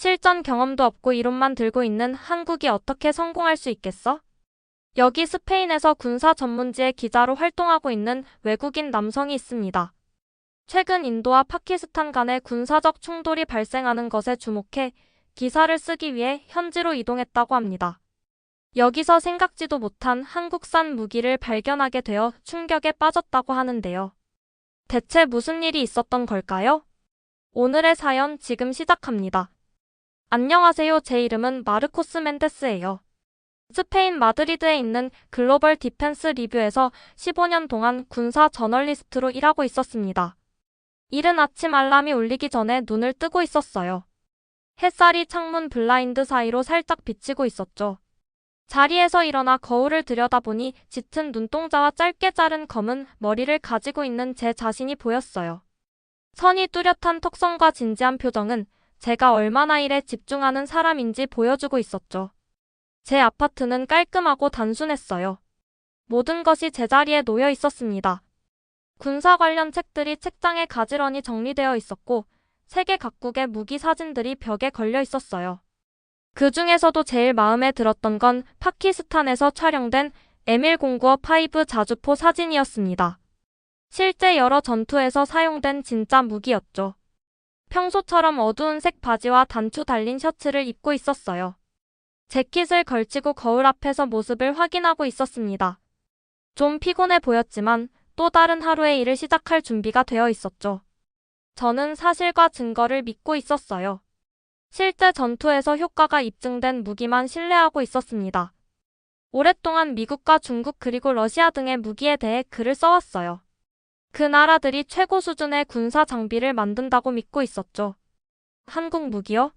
실전 경험도 없고 이론만 들고 있는 한국이 어떻게 성공할 수 있겠어? 여기 스페인에서 군사 전문지의 기자로 활동하고 있는 외국인 남성이 있습니다. 최근 인도와 파키스탄 간의 군사적 충돌이 발생하는 것에 주목해 기사를 쓰기 위해 현지로 이동했다고 합니다. 여기서 생각지도 못한 한국산 무기를 발견하게 되어 충격에 빠졌다고 하는데요. 대체 무슨 일이 있었던 걸까요? 오늘의 사연 지금 시작합니다. 안녕하세요. 제 이름은 마르코스 멘데스예요. 스페인 마드리드에 있는 글로벌 디펜스 리뷰에서 15년 동안 군사 저널리스트로 일하고 있었습니다. 이른 아침 알람이 울리기 전에 눈을 뜨고 있었어요. 햇살이 창문 블라인드 사이로 살짝 비치고 있었죠. 자리에서 일어나 거울을 들여다보니 짙은 눈동자와 짧게 자른 검은 머리를 가지고 있는 제 자신이 보였어요. 선이 뚜렷한 턱선과 진지한 표정은 제가 얼마나 일에 집중하는 사람인지 보여주고 있었죠. 제 아파트는 깔끔하고 단순했어요. 모든 것이 제자리에 놓여 있었습니다. 군사 관련 책들이 책장에 가지런히 정리되어 있었고, 세계 각국의 무기 사진들이 벽에 걸려 있었어요. 그 중에서도 제일 마음에 들었던 건 파키스탄에서 촬영된 에밀 공구어 5 자주포 사진이었습니다. 실제 여러 전투에서 사용된 진짜 무기였죠. 평소처럼 어두운 색 바지와 단추 달린 셔츠를 입고 있었어요. 재킷을 걸치고 거울 앞에서 모습을 확인하고 있었습니다. 좀 피곤해 보였지만 또 다른 하루의 일을 시작할 준비가 되어 있었죠. 저는 사실과 증거를 믿고 있었어요. 실제 전투에서 효과가 입증된 무기만 신뢰하고 있었습니다. 오랫동안 미국과 중국 그리고 러시아 등의 무기에 대해 글을 써왔어요. 그 나라들이 최고 수준의 군사 장비를 만든다고 믿고 있었죠. 한국 무기요?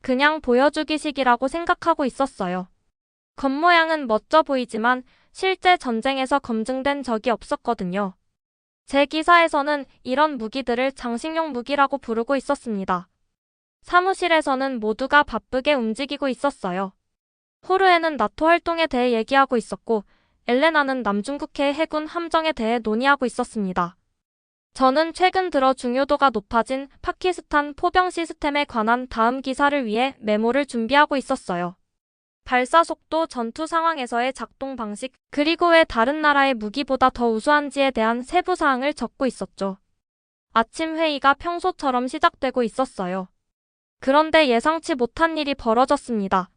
그냥 보여주기식이라고 생각하고 있었어요. 겉모양은 멋져 보이지만 실제 전쟁에서 검증된 적이 없었거든요. 제 기사에서는 이런 무기들을 장식용 무기라고 부르고 있었습니다. 사무실에서는 모두가 바쁘게 움직이고 있었어요. 호르에는 나토 활동에 대해 얘기하고 있었고, 엘레나는 남중국해 해군 함정에 대해 논의하고 있었습니다. 저는 최근 들어 중요도가 높아진 파키스탄 포병 시스템에 관한 다음 기사를 위해 메모를 준비하고 있었어요. 발사 속도, 전투 상황에서의 작동 방식, 그리고 왜 다른 나라의 무기보다 더 우수한지에 대한 세부 사항을 적고 있었죠. 아침 회의가 평소처럼 시작되고 있었어요. 그런데 예상치 못한 일이 벌어졌습니다.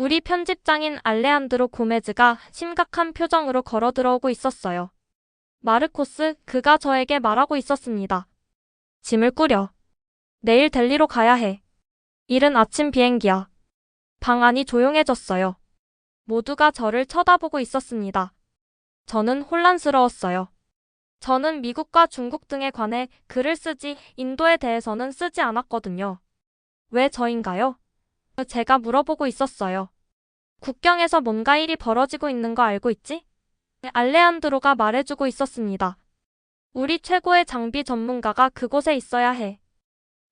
우리 편집장인 알레한드로 고메즈가 심각한 표정으로 걸어 들어오고 있었어요. 마르코스, 그가 저에게 말하고 있었습니다. 짐을 꾸려. 내일 델리로 가야 해. 이른 아침 비행기야. 방 안이 조용해졌어요. 모두가 저를 쳐다보고 있었습니다. 저는 혼란스러웠어요. 저는 미국과 중국 등에 관해 글을 쓰지 인도에 대해서는 쓰지 않았거든요. 왜 저인가요? 제가 물어보고 있었어요. 국경에서 뭔가 일이 벌어지고 있는 거 알고 있지? 알레한드로가 말해주고 있었습니다. 우리 최고의 장비 전문가가 그곳에 있어야 해.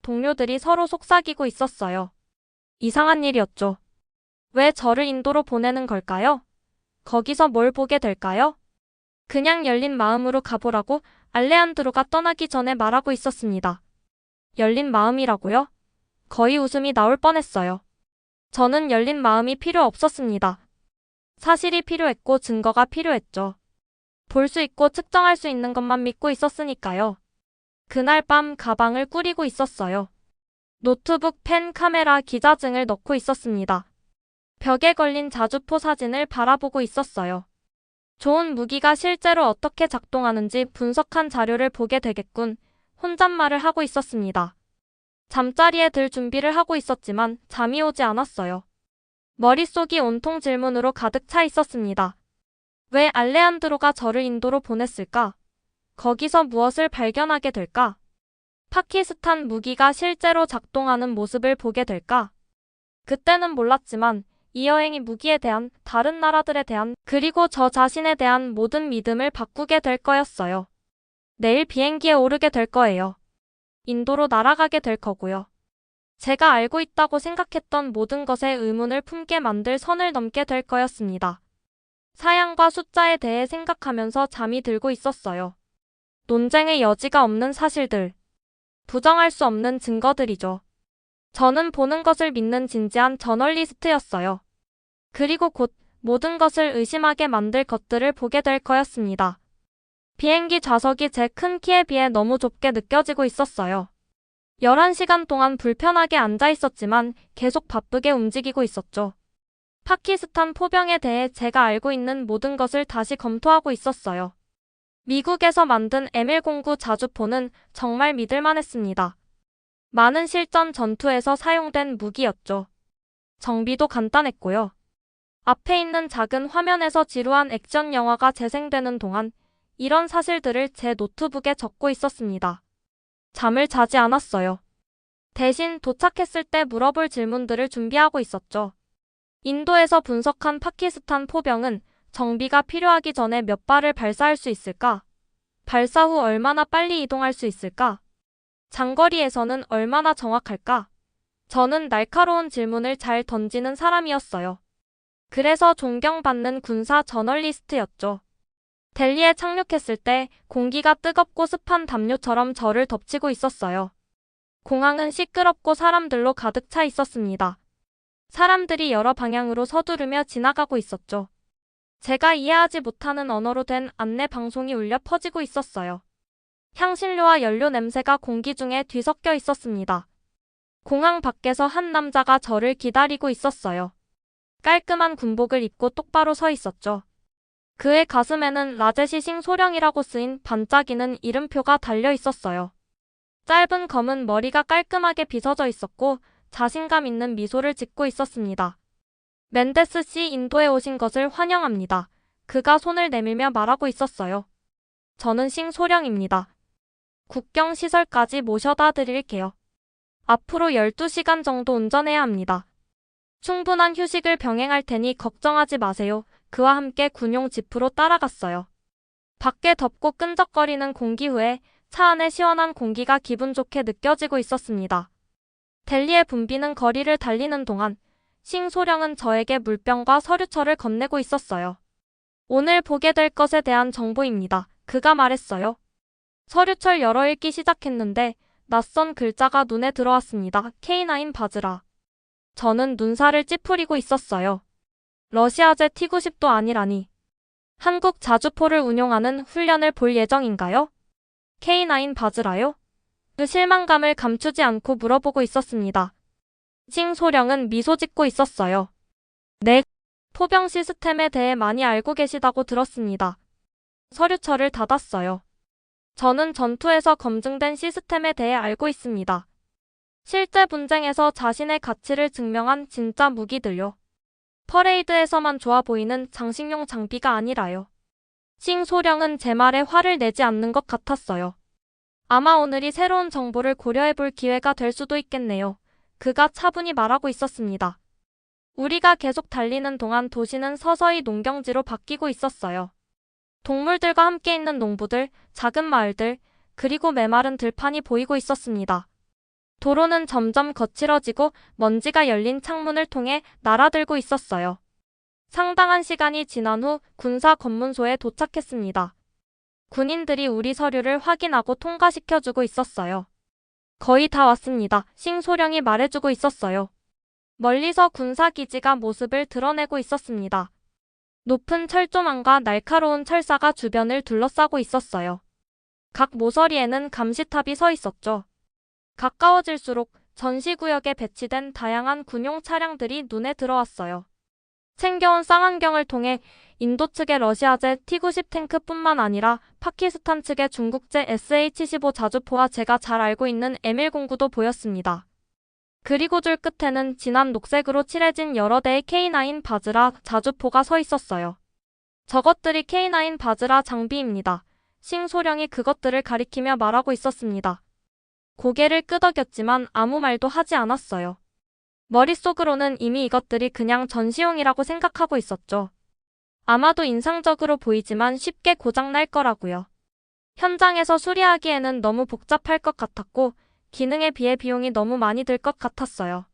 동료들이 서로 속삭이고 있었어요. 이상한 일이었죠. 왜 저를 인도로 보내는 걸까요? 거기서 뭘 보게 될까요? 그냥 열린 마음으로 가보라고 알레한드로가 떠나기 전에 말하고 있었습니다. 열린 마음이라고요? 거의 웃음이 나올 뻔했어요. 저는 열린 마음이 필요 없었습니다. 사실이 필요했고 증거가 필요했죠. 볼 수 있고 측정할 수 있는 것만 믿고 있었으니까요. 그날 밤 가방을 꾸리고 있었어요. 노트북, 펜, 카메라, 기자증을 넣고 있었습니다. 벽에 걸린 자주포 사진을 바라보고 있었어요. 좋은 무기가 실제로 어떻게 작동하는지 분석한 자료를 보게 되겠군. 혼잣말을 하고 있었습니다. 잠자리에 들 준비를 하고 있었지만 잠이 오지 않았어요. 머릿속이 온통 질문으로 가득 차 있었습니다. 왜 알레한드로가 저를 인도로 보냈을까? 거기서 무엇을 발견하게 될까? 파키스탄 무기가 실제로 작동하는 모습을 보게 될까? 그때는 몰랐지만 이 여행이 무기에 대한 다른 나라들에 대한 그리고 저 자신에 대한 모든 믿음을 바꾸게 될 거였어요. 내일 비행기에 오르게 될 거예요. 인도로 날아가게 될 거고요. 제가 알고 있다고 생각했던 모든 것에 의문을 품게 만들 선을 넘게 될 거였습니다. 사양과 숫자에 대해 생각하면서 잠이 들고 있었어요. 논쟁의 여지가 없는 사실들. 부정할 수 없는 증거들이죠. 저는 보는 것을 믿는 진지한 저널리스트였어요. 그리고 곧 모든 것을 의심하게 만들 것들을 보게 될 거였습니다. 비행기 좌석이 제 큰 키에 비해 너무 좁게 느껴지고 있었어요. 11시간 동안 불편하게 앉아 있었지만 계속 바쁘게 움직이고 있었죠. 파키스탄 포병에 대해 제가 알고 있는 모든 것을 다시 검토하고 있었어요. 미국에서 만든 M109 자주포는 정말 믿을만 했습니다. 많은 실전 전투에서 사용된 무기였죠. 정비도 간단했고요. 앞에 있는 작은 화면에서 지루한 액션 영화가 재생되는 동안 이런 사실들을 제 노트북에 적고 있었습니다. 잠을 자지 않았어요. 대신 도착했을 때 물어볼 질문들을 준비하고 있었죠. 인도에서 분석한 파키스탄 포병은 정비가 필요하기 전에 몇 발을 발사할 수 있을까? 발사 후 얼마나 빨리 이동할 수 있을까? 장거리에서는 얼마나 정확할까? 저는 날카로운 질문을 잘 던지는 사람이었어요. 그래서 존경받는 군사 저널리스트였죠. 델리에 착륙했을 때 공기가 뜨겁고 습한 담요처럼 저를 덮치고 있었어요. 공항은 시끄럽고 사람들로 가득 차 있었습니다. 사람들이 여러 방향으로 서두르며 지나가고 있었죠. 제가 이해하지 못하는 언어로 된 안내 방송이 울려 퍼지고 있었어요. 향신료와 연료 냄새가 공기 중에 뒤섞여 있었습니다. 공항 밖에서 한 남자가 저를 기다리고 있었어요. 깔끔한 군복을 입고 똑바로 서 있었죠. 그의 가슴에는 라제시 싱 소령이라고 쓰인 반짝이는 이름표가 달려 있었어요. 짧은 검은 머리가 깔끔하게 빗어져 있었고 자신감 있는 미소를 짓고 있었습니다. 멘데스 씨 인도에 오신 것을 환영합니다. 그가 손을 내밀며 말하고 있었어요. 저는 싱 소령입니다. 국경 시설까지 모셔다 드릴게요. 앞으로 12시간 정도 운전해야 합니다. 충분한 휴식을 병행할 테니 걱정하지 마세요. 그와 함께 군용 지프로 따라갔어요. 밖에 덥고 끈적거리는 공기 후에 차 안의 시원한 공기가 기분 좋게 느껴지고 있었습니다. 델리의 붐비는 거리를 달리는 동안 싱소령은 저에게 물병과 서류철을 건네고 있었어요. 오늘 보게 될 것에 대한 정보입니다. 그가 말했어요. 서류철 열어 읽기 시작했는데 낯선 글자가 눈에 들어왔습니다. K9 바즈라. 저는 눈살을 찌푸리고 있었어요. 러시아제 T90도 아니라니. 한국 자주포를 운용하는 훈련을 볼 예정인가요? K9 바즈라요? 그 실망감을 감추지 않고 물어보고 있었습니다. 칭 소령은 미소 짓고 있었어요. 네, 포병 시스템에 대해 많이 알고 계시다고 들었습니다. 서류처를 닫았어요. 저는 전투에서 검증된 시스템에 대해 알고 있습니다. 실제 분쟁에서 자신의 가치를 증명한 진짜 무기들요. 퍼레이드에서만 좋아 보이는 장식용 장비가 아니라요. 싱 소령은 제 말에 화를 내지 않는 것 같았어요. 아마 오늘이 새로운 정보를 고려해 볼 기회가 될 수도 있겠네요. 그가 차분히 말하고 있었습니다. 우리가 계속 달리는 동안 도시는 서서히 농경지로 바뀌고 있었어요. 동물들과 함께 있는 농부들, 작은 마을들, 그리고 메마른 들판이 보이고 있었습니다. 도로는 점점 거칠어지고 먼지가 열린 창문을 통해 날아들고 있었어요. 상당한 시간이 지난 후 군사 검문소에 도착했습니다. 군인들이 우리 서류를 확인하고 통과시켜주고 있었어요. 거의 다 왔습니다. 싱소령이 말해주고 있었어요. 멀리서 군사기지가 모습을 드러내고 있었습니다. 높은 철조망과 날카로운 철사가 주변을 둘러싸고 있었어요. 각 모서리에는 감시탑이 서 있었죠. 가까워질수록 전시구역에 배치된 다양한 군용 차량들이 눈에 들어왔어요. 챙겨온 쌍안경을 통해 인도 측의 러시아제 T-90 탱크뿐만 아니라 파키스탄 측의 중국제 SH-15 자주포와 제가 잘 알고 있는 M109도 보였습니다. 그리고 줄 끝에는 진한 녹색으로 칠해진 여러 대의 K9 바즈라 자주포가 서 있었어요. 저것들이 K9 바즈라 장비입니다. 싱 소령이 그것들을 가리키며 말하고 있었습니다. 고개를 끄덕였지만 아무 말도 하지 않았어요. 머릿속으로는 이미 이것들이 그냥 전시용이라고 생각하고 있었죠. 아마도 인상적으로 보이지만 쉽게 고장날 거라고요. 현장에서 수리하기에는 너무 복잡할 것 같았고 기능에 비해 비용이 너무 많이 들 것 같았어요.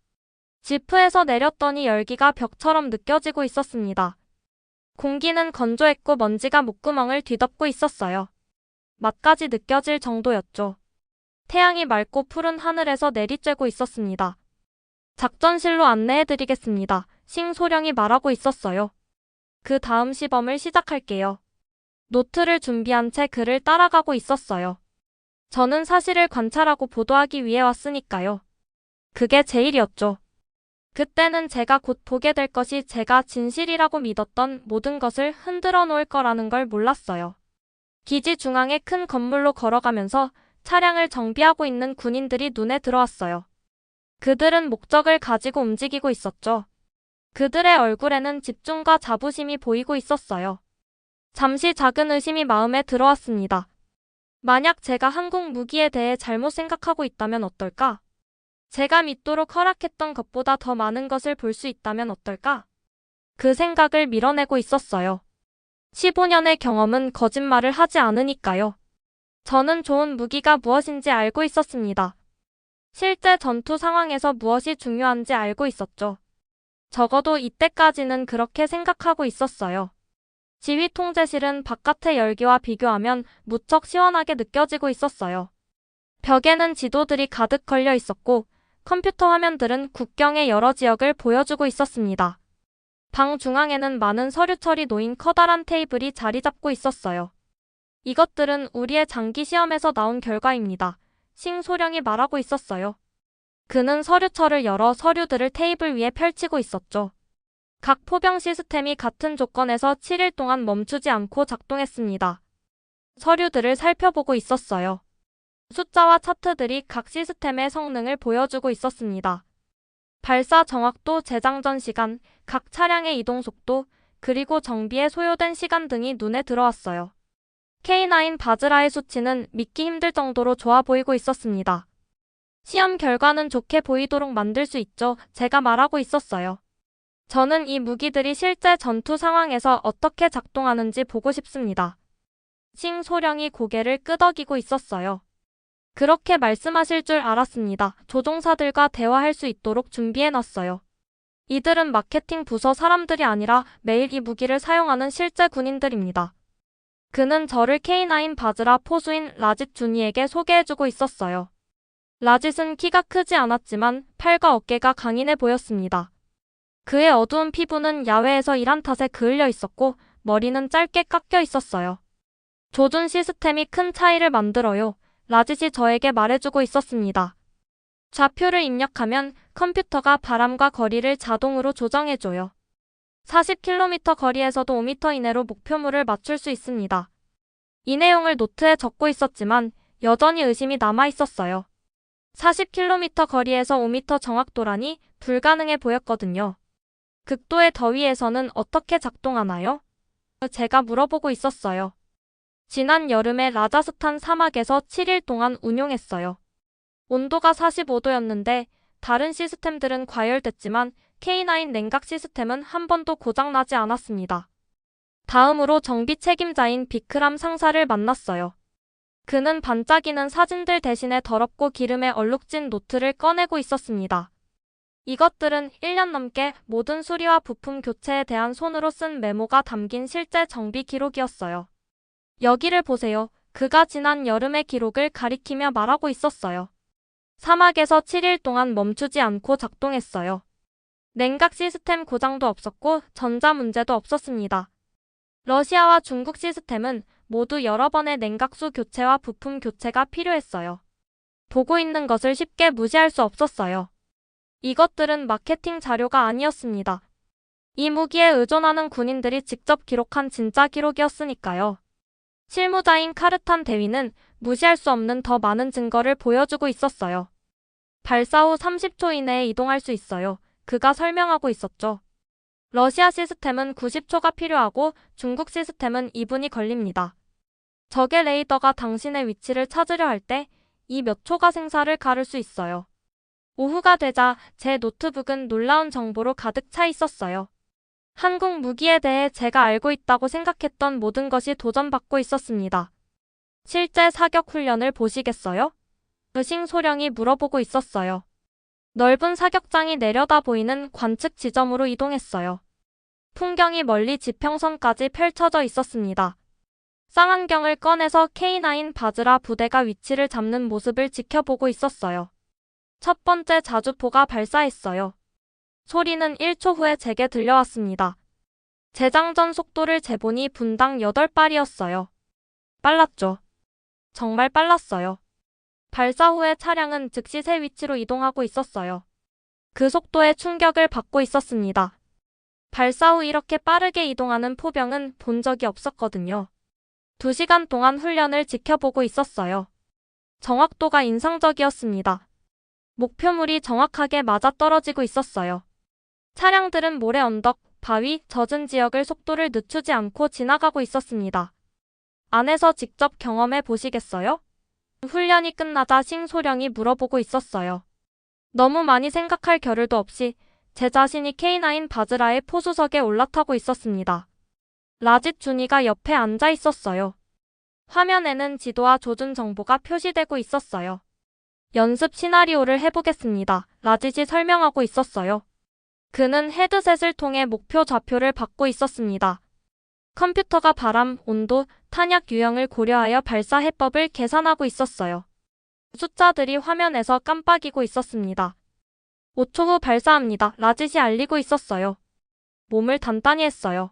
지프에서 내렸더니 열기가 벽처럼 느껴지고 있었습니다. 공기는 건조했고 먼지가 목구멍을 뒤덮고 있었어요. 맛까지 느껴질 정도였죠. 태양이 맑고 푸른 하늘에서 내리쬐고 있었습니다. 작전실로 안내해드리겠습니다. 싱소령이 말하고 있었어요. 그 다음 시범을 시작할게요. 노트를 준비한 채 그를 따라가고 있었어요. 저는 사실을 관찰하고 보도하기 위해 왔으니까요. 그게 제 일이었죠. 그때는 제가 곧 보게 될 것이 제가 진실이라고 믿었던 모든 것을 흔들어 놓을 거라는 걸 몰랐어요. 기지 중앙의 큰 건물로 걸어가면서 차량을 정비하고 있는 군인들이 눈에 들어왔어요. 그들은 목적을 가지고 움직이고 있었죠. 그들의 얼굴에는 집중과 자부심이 보이고 있었어요. 잠시 작은 의심이 마음에 들어왔습니다. 만약 제가 한국 무기에 대해 잘못 생각하고 있다면 어떨까? 제가 믿도록 허락했던 것보다 더 많은 것을 볼 수 있다면 어떨까? 그 생각을 밀어내고 있었어요. 15년의 경험은 거짓말을 하지 않으니까요. 저는 좋은 무기가 무엇인지 알고 있었습니다. 실제 전투 상황에서 무엇이 중요한지 알고 있었죠. 적어도 이때까지는 그렇게 생각하고 있었어요. 지휘 통제실은 바깥의 열기와 비교하면 무척 시원하게 느껴지고 있었어요. 벽에는 지도들이 가득 걸려 있었고 컴퓨터 화면들은 국경의 여러 지역을 보여주고 있었습니다. 방 중앙에는 많은 서류철이 놓인 커다란 테이블이 자리 잡고 있었어요. 이것들은 우리의 장기 시험에서 나온 결과입니다. 싱소령이 말하고 있었어요. 그는 서류철을 열어 서류들을 테이블 위에 펼치고 있었죠. 각 포병 시스템이 같은 조건에서 7일 동안 멈추지 않고 작동했습니다. 서류들을 살펴보고 있었어요. 숫자와 차트들이 각 시스템의 성능을 보여주고 있었습니다. 발사 정확도, 재장전 시간, 각 차량의 이동 속도, 그리고 정비에 소요된 시간 등이 눈에 들어왔어요. K9 바즈라의 수치는 믿기 힘들 정도로 좋아 보이고 있었습니다. 시험 결과는 좋게 보이도록 만들 수 있죠. 제가 말하고 있었어요. 저는 이 무기들이 실제 전투 상황에서 어떻게 작동하는지 보고 싶습니다. 싱 소령이 고개를 끄덕이고 있었어요. 그렇게 말씀하실 줄 알았습니다. 조종사들과 대화할 수 있도록 준비해 놨어요. 이들은 마케팅 부서 사람들이 아니라 매일 이 무기를 사용하는 실제 군인들입니다. 그는 저를 K9 바즈라 포수인 라짓 주니에게 소개해주고 있었어요. 라짓은 키가 크지 않았지만 팔과 어깨가 강인해 보였습니다. 그의 어두운 피부는 야외에서 일한 탓에 그을려 있었고 머리는 짧게 깎여 있었어요. 조준 시스템이 큰 차이를 만들어요. 라짓이 저에게 말해주고 있었습니다. 좌표를 입력하면 컴퓨터가 바람과 거리를 자동으로 조정해줘요. 40km 거리에서도 5m 이내로 목표물을 맞출 수 있습니다. 이 내용을 노트에 적고 있었지만 여전히 의심이 남아 있었어요. 40km 거리에서 5m 정확도라니 불가능해 보였거든요. 극도의 더위에서는 어떻게 작동하나요? 제가 물어보고 있었어요. 지난 여름에 라자스탄 사막에서 7일 동안 운용했어요. 온도가 45도였는데 다른 시스템들은 과열됐지만 K9 냉각 시스템은 한 번도 고장나지 않았습니다. 다음으로 정비 책임자인 비크람 상사를 만났어요. 그는 반짝이는 사진들 대신에 더럽고 기름에 얼룩진 노트를 꺼내고 있었습니다. 이것들은 1년 넘게 모든 수리와 부품 교체에 대한 손으로 쓴 메모가 담긴 실제 정비 기록이었어요. 여기를 보세요. 그가 지난 여름의 기록을 가리키며 말하고 있었어요. 사막에서 7일 동안 멈추지 않고 작동했어요. 냉각 시스템 고장도 없었고 전자 문제도 없었습니다. 러시아와 중국 시스템은 모두 여러 번의 냉각수 교체와 부품 교체가 필요했어요. 보고 있는 것을 쉽게 무시할 수 없었어요. 이것들은 마케팅 자료가 아니었습니다. 이 무기에 의존하는 군인들이 직접 기록한 진짜 기록이었으니까요. 실무자인 카르탄 대위는 무시할 수 없는 더 많은 증거를 보여주고 있었어요. 발사 후 30초 이내에 이동할 수 있어요. 그가 설명하고 있었죠. 러시아 시스템은 90초가 필요하고 중국 시스템은 2분이 걸립니다. 적의 레이더가 당신의 위치를 찾으려 할 때 이 몇 초가 생사를 가를 수 있어요. 오후가 되자 제 노트북은 놀라운 정보로 가득 차 있었어요. 한국 무기에 대해 제가 알고 있다고 생각했던 모든 것이 도전받고 있었습니다. 실제 사격 훈련을 보시겠어요? 의싱 소령이 물어보고 있었어요. 넓은 사격장이 내려다 보이는 관측 지점으로 이동했어요. 풍경이 멀리 지평선까지 펼쳐져 있었습니다. 쌍안경을 꺼내서 K9 바즈라 부대가 위치를 잡는 모습을 지켜보고 있었어요. 첫 번째 자주포가 발사했어요. 소리는 1초 후에 제게 들려왔습니다. 재장전 속도를 재보니 분당 8발이었어요. 빨랐죠. 정말 빨랐어요. 발사 후에 차량은 즉시 새 위치로 이동하고 있었어요. 그 속도에 충격을 받고 있었습니다. 발사 후 이렇게 빠르게 이동하는 포병은 본 적이 없었거든요. 두 시간 동안 훈련을 지켜보고 있었어요. 정확도가 인상적이었습니다. 목표물이 정확하게 맞아 떨어지고 있었어요. 차량들은 모래 언덕, 바위, 젖은 지역을 속도를 늦추지 않고 지나가고 있었습니다. 안에서 직접 경험해 보시겠어요? 훈련이 끝나자 싱소령이 물어보고 있었어요. 너무 많이 생각할 겨를도 없이 제 자신이 K9 바즈라의 포수석에 올라타고 있었습니다. 라짓 준이가 옆에 앉아 있었어요. 화면에는 지도와 조준 정보가 표시되고 있었어요. 연습 시나리오를 해보겠습니다. 라짓이 설명하고 있었어요. 그는 헤드셋을 통해 목표 좌표를 받고 있었습니다. 컴퓨터가 바람, 온도, 탄약 유형을 고려하여 발사 해법을 계산하고 있었어요. 숫자들이 화면에서 깜빡이고 있었습니다. 5초 후 발사합니다. 라짓이 알리고 있었어요. 몸을 단단히 했어요.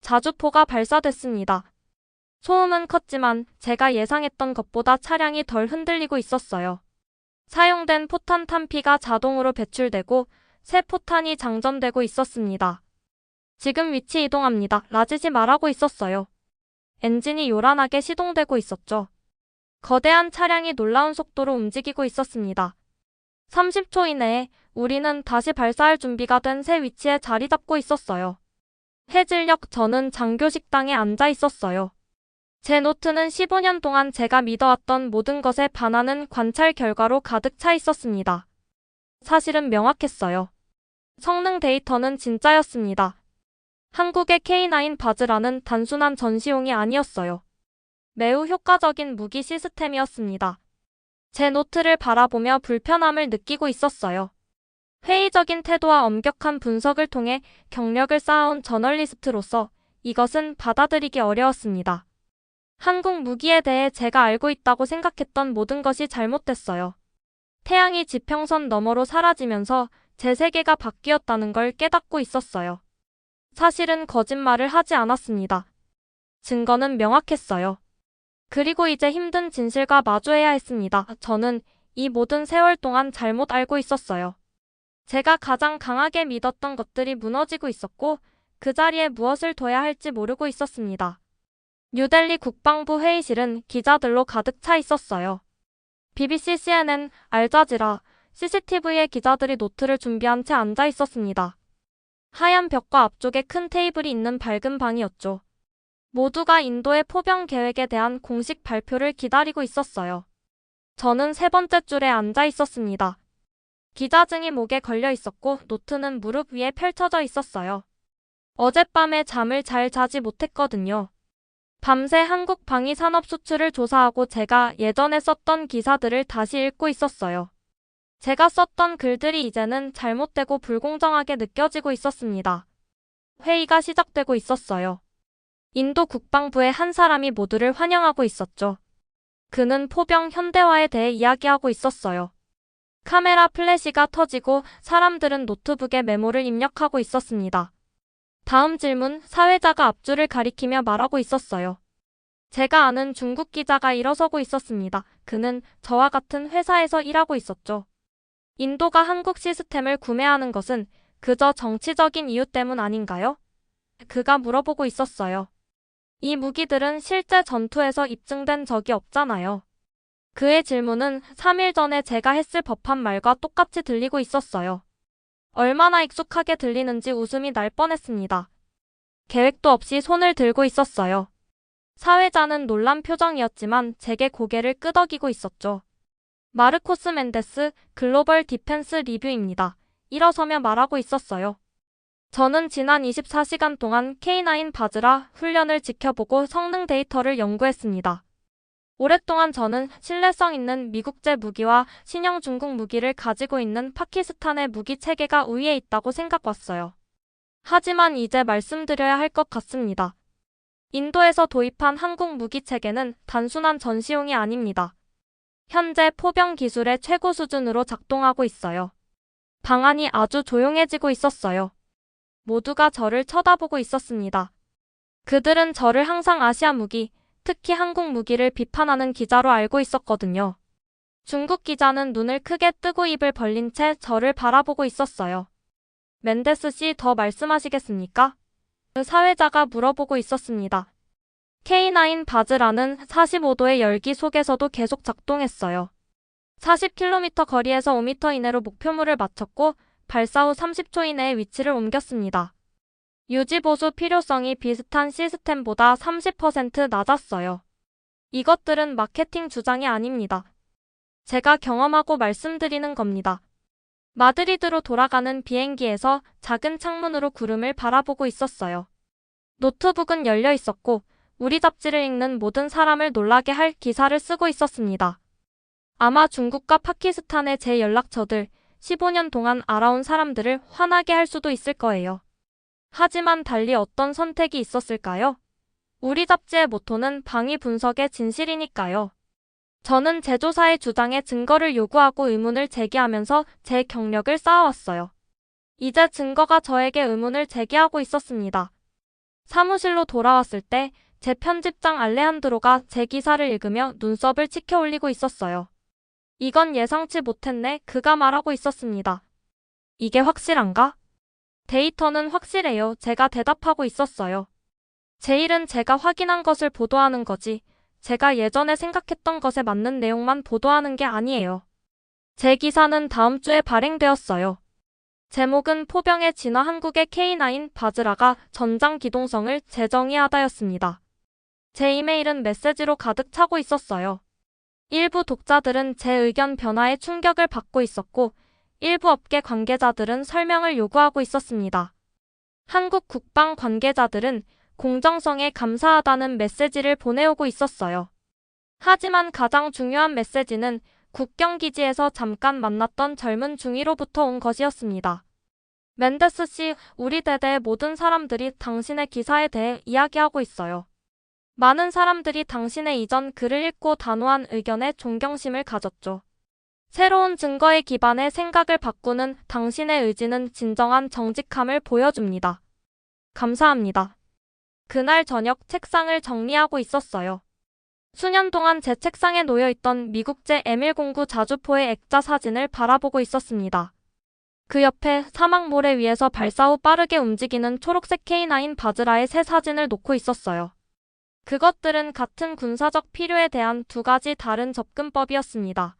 자주포가 발사됐습니다. 소음은 컸지만 제가 예상했던 것보다 차량이 덜 흔들리고 있었어요. 사용된 포탄 탄피가 자동으로 배출되고 새 포탄이 장전되고 있었습니다. 지금 위치 이동합니다. 라짓이 말하고 있었어요. 엔진이 요란하게 시동되고 있었죠. 거대한 차량이 놀라운 속도로 움직이고 있었습니다. 30초 이내에 우리는 다시 발사할 준비가 된 새 위치에 자리 잡고 있었어요. 해질녘 저는 장교 식당에 앉아 있었어요. 제 노트는 15년 동안 제가 믿어왔던 모든 것에 반하는 관찰 결과로 가득 차 있었습니다. 사실은 명확했어요. 성능 데이터는 진짜였습니다. 한국의 K9 바즈라는 단순한 전시용이 아니었어요. 매우 효과적인 무기 시스템이었습니다. 제 노트를 바라보며 불편함을 느끼고 있었어요. 회의적인 태도와 엄격한 분석을 통해 경력을 쌓아온 저널리스트로서 이것은 받아들이기 어려웠습니다. 한국 무기에 대해 제가 알고 있다고 생각했던 모든 것이 잘못됐어요. 태양이 지평선 너머로 사라지면서 제 세계가 바뀌었다는 걸 깨닫고 있었어요. 사실은 거짓말을 하지 않았습니다. 증거는 명확했어요. 그리고 이제 힘든 진실과 마주해야 했습니다. 저는 이 모든 세월 동안 잘못 알고 있었어요. 제가 가장 강하게 믿었던 것들이 무너지고 있었고 그 자리에 무엇을 둬야 할지 모르고 있었습니다. 뉴델리 국방부 회의실은 기자들로 가득 차 있었어요. BBC, CNN, 알자지라, CCTV의 기자들이 노트를 준비한 채 앉아 있었습니다. 하얀 벽과 앞쪽에 큰 테이블이 있는 밝은 방이었죠. 모두가 인도의 포병 계획에 대한 공식 발표를 기다리고 있었어요. 저는 세 번째 줄에 앉아 있었습니다. 기자증이 목에 걸려 있었고 노트는 무릎 위에 펼쳐져 있었어요. 어젯밤에 잠을 잘 자지 못했거든요. 밤새 한국 방위 산업 수출을 조사하고 제가 예전에 썼던 기사들을 다시 읽고 있었어요. 제가 썼던 글들이 이제는 잘못되고 불공정하게 느껴지고 있었습니다. 회의가 시작되고 있었어요. 인도 국방부의 한 사람이 모두를 환영하고 있었죠. 그는 포병 현대화에 대해 이야기하고 있었어요. 카메라 플래시가 터지고 사람들은 노트북에 메모를 입력하고 있었습니다. 다음 질문, 사회자가 앞줄을 가리키며 말하고 있었어요. 제가 아는 중국 기자가 일어서고 있었습니다. 그는 저와 같은 회사에서 일하고 있었죠. 인도가 한국 시스템을 구매하는 것은 그저 정치적인 이유 때문 아닌가요? 그가 물어보고 있었어요. 이 무기들은 실제 전투에서 입증된 적이 없잖아요. 그의 질문은 3일 전에 제가 했을 법한 말과 똑같이 들리고 있었어요. 얼마나 익숙하게 들리는지 웃음이 날 뻔했습니다. 계획도 없이 손을 들고 있었어요. 사회자는 놀란 표정이었지만 제게 고개를 끄덕이고 있었죠. 마르코스 멘데스 글로벌 디펜스 리뷰입니다. 일어서며 말하고 있었어요. 저는 지난 24시간 동안 K9 바즈라 훈련을 지켜보고 성능 데이터를 연구했습니다. 오랫동안 저는 신뢰성 있는 미국제 무기와 신형 중국 무기를 가지고 있는 파키스탄의 무기 체계가 우위에 있다고 생각왔어요. 하지만 이제 말씀드려야 할 것 같습니다. 인도에서 도입한 한국 무기 체계는 단순한 전시용이 아닙니다. 현재 포병 기술의 최고 수준으로 작동하고 있어요. 방안이 아주 조용해지고 있었어요. 모두가 저를 쳐다보고 있었습니다. 그들은 저를 항상 아시아 무기, 특히 한국 무기를 비판하는 기자로 알고 있었거든요. 중국 기자는 눈을 크게 뜨고 입을 벌린 채 저를 바라보고 있었어요. 멘데스 씨 더 말씀하시겠습니까? 그 사회자가 물어보고 있었습니다. K9 바즈라는 45도의 열기 속에서도 계속 작동했어요. 40km 거리에서 5m 이내로 목표물을 맞췄고 발사 후 30초 이내에 위치를 옮겼습니다. 유지 보수 필요성이 비슷한 시스템보다 30% 낮았어요. 이것들은 마케팅 주장이 아닙니다. 제가 경험하고 말씀드리는 겁니다. 마드리드로 돌아가는 비행기에서 작은 창문으로 구름을 바라보고 있었어요. 노트북은 열려 있었고 우리 잡지를 읽는 모든 사람을 놀라게 할 기사를 쓰고 있었습니다. 아마 중국과 파키스탄의 제 연락처들 15년 동안 알아온 사람들을 화나게 할 수도 있을 거예요. 하지만 달리 어떤 선택이 있었을까요? 우리 잡지의 모토는 방위 분석의 진실이니까요. 저는 제조사의 주장에 증거를 요구하고 의문을 제기하면서 제 경력을 쌓아왔어요. 이제 증거가 저에게 의문을 제기하고 있었습니다. 사무실로 돌아왔을 때 제 편집장 알레한드로가 제 기사를 읽으며 눈썹을 치켜 올리고 있었어요. 이건 예상치 못했네. 그가 말하고 있었습니다. 이게 확실한가? 데이터는 확실해요. 제가 대답하고 있었어요. 제 일은 제가 확인한 것을 보도하는 거지. 제가 예전에 생각했던 것에 맞는 내용만 보도하는 게 아니에요. 제 기사는 다음 주에 발행되었어요. 제목은 포병의 진화 한국의 K9 바즈라가 전장 기동성을 재정의하다였습니다. 제 이메일은 메시지로 가득 차고 있었어요. 일부 독자들은 제 의견 변화에 충격을 받고 있었고, 일부 업계 관계자들은 설명을 요구하고 있었습니다. 한국 국방 관계자들은 공정성에 감사하다는 메시지를 보내오고 있었어요. 하지만 가장 중요한 메시지는 국경기지에서 잠깐 만났던 젊은 중위로부터 온 것이었습니다. 멘데스 씨, 우리 대대의 모든 사람들이 당신의 기사에 대해 이야기하고 있어요. 많은 사람들이 당신의 이전 글을 읽고 단호한 의견에 존경심을 가졌죠. 새로운 증거에 기반해 생각을 바꾸는 당신의 의지는 진정한 정직함을 보여줍니다. 감사합니다. 그날 저녁 책상을 정리하고 있었어요. 수년 동안 제 책상에 놓여 있던 미국제 M109 자주포의 액자 사진을 바라보고 있었습니다. 그 옆에 사막 모래 위에서 발사 후 빠르게 움직이는 초록색 K9 바즈라의 새 사진을 놓고 있었어요. 그것들은 같은 군사적 필요에 대한 두 가지 다른 접근법이었습니다.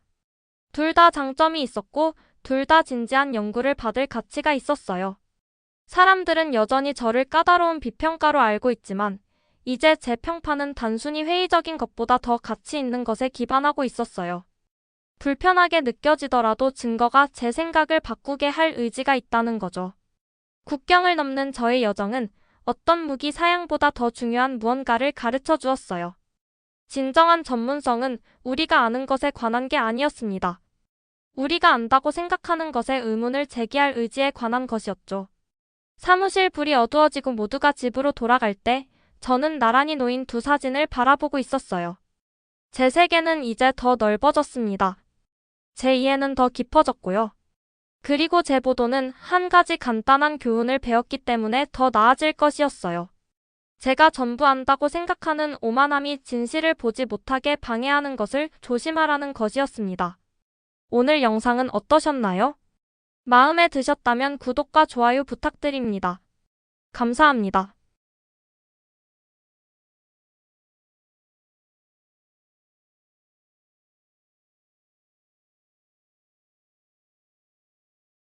둘 다 장점이 있었고, 둘 다 진지한 연구를 받을 가치가 있었어요. 사람들은 여전히 저를 까다로운 비평가로 알고 있지만, 이제 제 평판은 단순히 회의적인 것보다 더 가치 있는 것에 기반하고 있었어요. 불편하게 느껴지더라도 증거가 제 생각을 바꾸게 할 의지가 있다는 거죠. 국경을 넘는 저의 여정은 어떤 무기 사양보다 더 중요한 무언가를 가르쳐 주었어요. 진정한 전문성은 우리가 아는 것에 관한 게 아니었습니다. 우리가 안다고 생각하는 것에 의문을 제기할 의지에 관한 것이었죠. 사무실 불이 어두워지고 모두가 집으로 돌아갈 때 저는 나란히 놓인 두 사진을 바라보고 있었어요. 제 세계는 이제 더 넓어졌습니다. 제 이해는 더 깊어졌고요. 그리고 제 보도는 한 가지 간단한 교훈을 배웠기 때문에 더 나아질 것이었어요. 제가 전부 안다고 생각하는 오만함이 진실을 보지 못하게 방해하는 것을 조심하라는 것이었습니다. 오늘 영상은 어떠셨나요? 마음에 드셨다면 구독과 좋아요 부탁드립니다. 감사합니다.